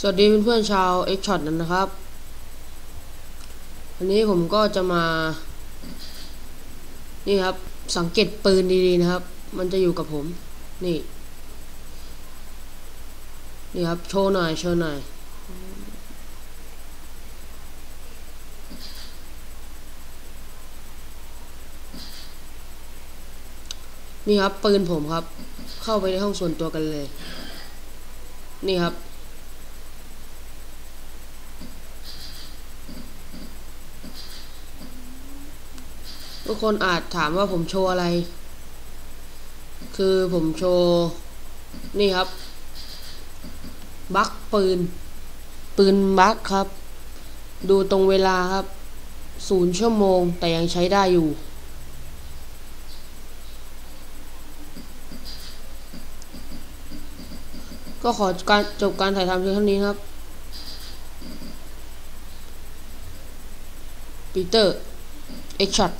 สวัสดีเพื่อนๆชาว X Shot นั้นนะครับ วันนี้ผมก็จะมา นี่ครับ สังเกตปืนดีๆนะครับ มันจะอยู่กับผม นี่ นี่ครับ โชว์หน่อย โชว์หน่อย นี่ครับ ปืนผมครับ เข้าไปในห้องส่วนตัวกันเลย นี่ครับ ทุกคนอาจถามว่าผมโชว์อะไร คือผมโชว์ นี่ครับ บักปืน ปืนบักครับ ดูตรงเวลาครับศูนย์ชั่วโมงแต่ยังใช้ได้อยู่ ก็ขอการจบการถ่ายทำเพียงเท่านี้ครับ ปีเตอร์ เอ็กช็อต